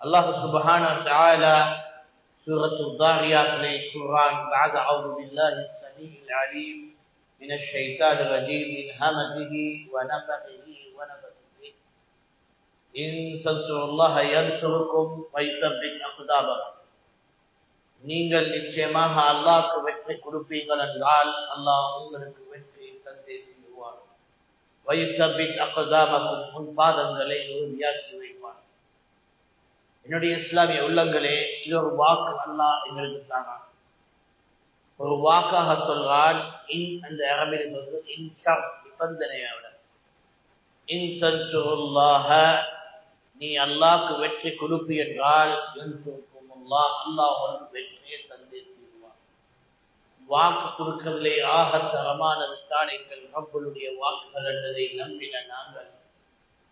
الله سبحانه وتعالى سورة الضاريات للقرآن بعد أعوذ بالله السميع العليم من الشيطان الرجيم من همزه ونفخه ونفخه إن تنصروا الله ينصركم ويثبت أقدامكم நீங்கள் நிச்சயமாக அல்லாஹ்க்கு வெற்றி கொடுப்பீர்கள் என்றால் அல்லாஹ் உங்களுக்கு வெற்றி தந்தே தீருவார் வைத்தபித் அகதாமக்கும் உன் பாதங்களை உறுதியாக்கி வைப்பார் என்னுடைய இஸ்லாமிய உள்ளங்களே இது ஒரு வாக்கு அல்லாஹ் எங்களுக்கு தானா ஒரு வாக்காக சொல்றான் இன் அந்த அரபில் என்பது இன் ஷர் நிபந்தனையோட இன் தன்சுருல்லாஹ நீ அல்லாக்கு வெற்றி கொடுப்பு என்றால் என்சுருக்கும் அல்லாஹ் வெற்றியை தந்தே வாக்கு கொடுக்கிறதுலே ஆக தரமானது தான் எங்கள் ரப்பலுடைய வாக்குகள் என்றதை நம்பின நாங்கள்.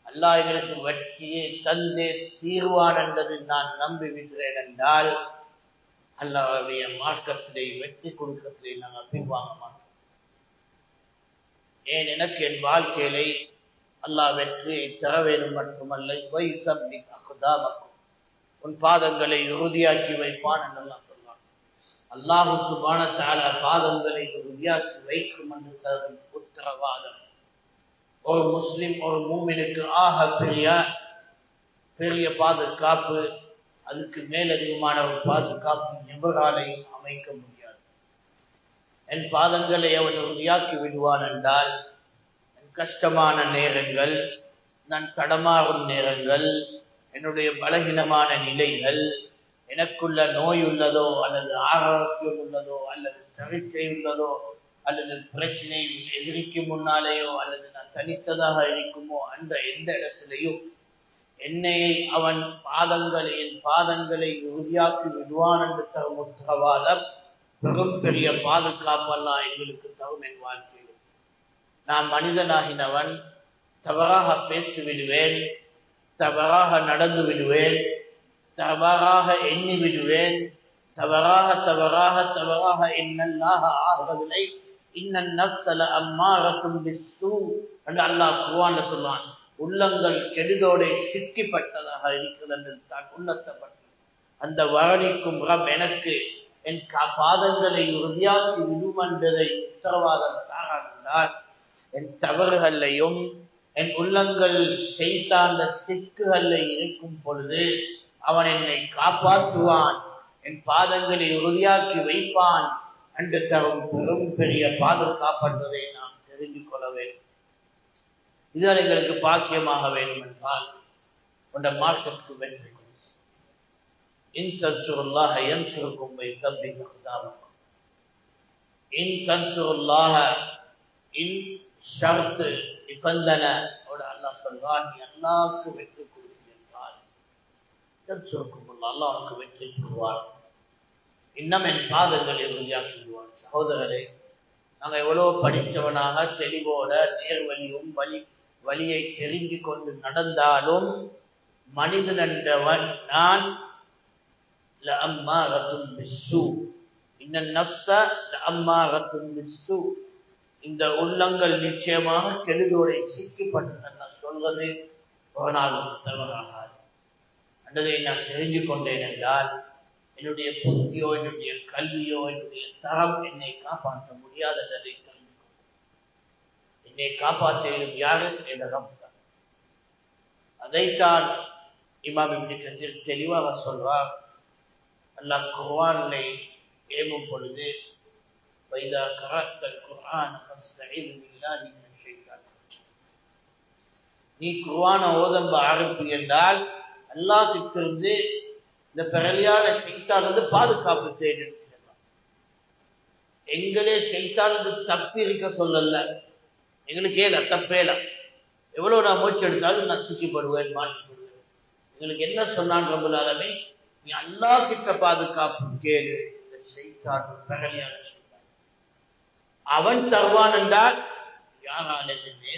அல்லாஹ் எங்களுக்கு வெற்றியை தந்தே தீர்வான் என்பது நான் நம்புகின்றேன் என்றால் அல்லாவுடைய மார்க்கத்திலே வெற்றி கொடுக்கத்திலே நாங்கள் பின்வாங்க மாட்டோம் ஏன் எனக்கு என் வாழ்க்கையிலே அல்லாஹ் வெற்றியை தர வேண்டும் மட்டுமல்ல வை தம்பி அக்குதாமக்கும் உன் பாதங்களை உறுதியாக்கி வைப்பான் என்றெல்லாம் சொல்வான். அல்லாஹு சுபான தால பாதங்களை உறுதியாக்கி வைக்கும் என்று தரும் உத்தரவாதம். ஒரு முஸ்லிம் ஒரு மூமினுக்கு ஆக பெரிய பெரிய பாதுகாப்பு அதுக்கு மேலதிகமான ஒரு பாதுகாப்பு எவராலையும் அமைக்க முடியாது. என் பாதங்களை அவன் உறுதியாக்கி விடுவான் என்றால் என் கஷ்டமான நேரங்கள் நான் தடமாறும் நேரங்கள் என்னுடைய பலகீனமான நிலைகள் எனக்குள்ள நோய் உள்ளதோ அல்லது ஆரோக்கியம் உள்ளதோ அல்லது சகிச்சை உள்ளதோ அல்லது பிரச்சனை எதிரிக்கு முன்னாலேயோ அல்லது நான் தனித்ததாக இருக்குமோ அந்த எந்த இடத்திலேயோ என்னையை அவன் பாதங்களை என் பாதங்களை உறுதியாக்கி விடுவான் என்று தரும் உத்தரவாதம் பெரும் பெரிய பாதுகாப்பெல்லாம் எங்களுக்கு தரும் என் வாழ்க்கையில். நான் மனிதனாகினவன் தவறாக பேசி விடுவேன் தவறாக நடந்து விடுவேன் தவறாக எண்ணி விடுவேன் தவறாக தவறாக தவறாக என்னெல்லாம் ஆகவில்லை இன்னன் நப்சல அம்மாரத்தும் பிஸ்ஸூ என்று அல்லாஹ் சொல்லுவான். உள்ளங்கள் கெடுதோட சிக்கிப்பட்டதாக இருக்கிறது என்று தான் உள்ளத்தப்பட்டு அந்த வரணிக்கும் ரப் எனக்கு என் கா- பாதங்களை உறுதியாக்கி விடும் என்பதை உத்தரவாதம் தாராண்டார் என் தவறுகளையும் என் உள்ளங்கள் செய்தாண்ட சிக்குகளை இருக்கும் பொழுது அவன் என்னை காப்பாற்றுவான் என் பாதங்களை உறுதியாக்கி வைப்பான் அன்று தரும் பெரும் பெரிய பாதுகாப்பற்றதை நாம் தெரிந்து கொள்ள வேண்டும். இதுவரை எங்களுக்கு பாக்கியமாக வேண்டும் என்றால் உண்ட மார்க்கத்துக்கு வெற்றி இன் தன்சுருல்லாஹ என் சுருக்கும் சப்பிக் இன் தன்சுருல்லாஹ இன் ஷர்த்து நிபந்தனை ஓட அல்லாஹ் சொல்றான் நீ அல்லாஹ்க்கு வெற்றி கொடுக்கும் என்றால் யன்சுருக்கும் அல்லாஹ் அல்லாஹ் உனக்கு வெற்றி தருவான். இன்னும் என் பாதங்களை உறுதியாக்கி சகோதரரே நாங்கள் எவ்வளவு படித்தவனாக தெளிவோட நேர்வழியும் வழி வழியை தெரிந்து கொண்டு நடந்தாலும் மனிதன் என்றவன் நான் லஅம்மாரத்தும் பிஸ்ஸூ. இன்ன அம்மா லஅம்மாரத்தும் பிஸ்ஸூ. இந்த உள்ளங்கள் நிச்சயமாக கெடுதோரை சிக்கப்பட்டு நான் சொல்வது ஒரு நாள் தவறாகாது. அல்லதை நான் தெரிஞ்சு கொண்டேன் என்றால் என்னுடைய புத்தியோ என்னுடைய கல்வியோ என்னுடைய தரம் என்னை காப்பாற்ற முடியாது என்பதை என்னை காப்பாற்றியும் யாரு என்ற தான் அதைத்தான் இமாம் இப்படி கசீர் தெளிவாக சொல்வார். அல்லாஹ் குர்வானை ஏவும் பொழுது வைதா கராத்தல் குர்ஆன் நீ குர்ஆனை ஓதம்ப ஆரம்பி என்றால் அல்லாஹ் இந்த பிறலியான ஷைத்தான் வந்து பாதுகாப்பு தேடி எங்களே ஷைத்தான் வந்து தப்பி இருக்க சொல்லல. எங்களுக்கு ஏல தப்பேல எவ்வளவு நான் மூச்சு எடுத்தாலும் நான் சிக்கிப்படுவேன் மாட்டிப்படுவேன். எங்களுக்கு என்ன சொன்னான் ரபுல்லாலுமே நீ அல்லாஹ் கிட்ட பாதுகாப்பு கேளு இந்த செய்தான் பிறலியான செய்தான் அவன் தருவான் என்றால் யாரால் என்னை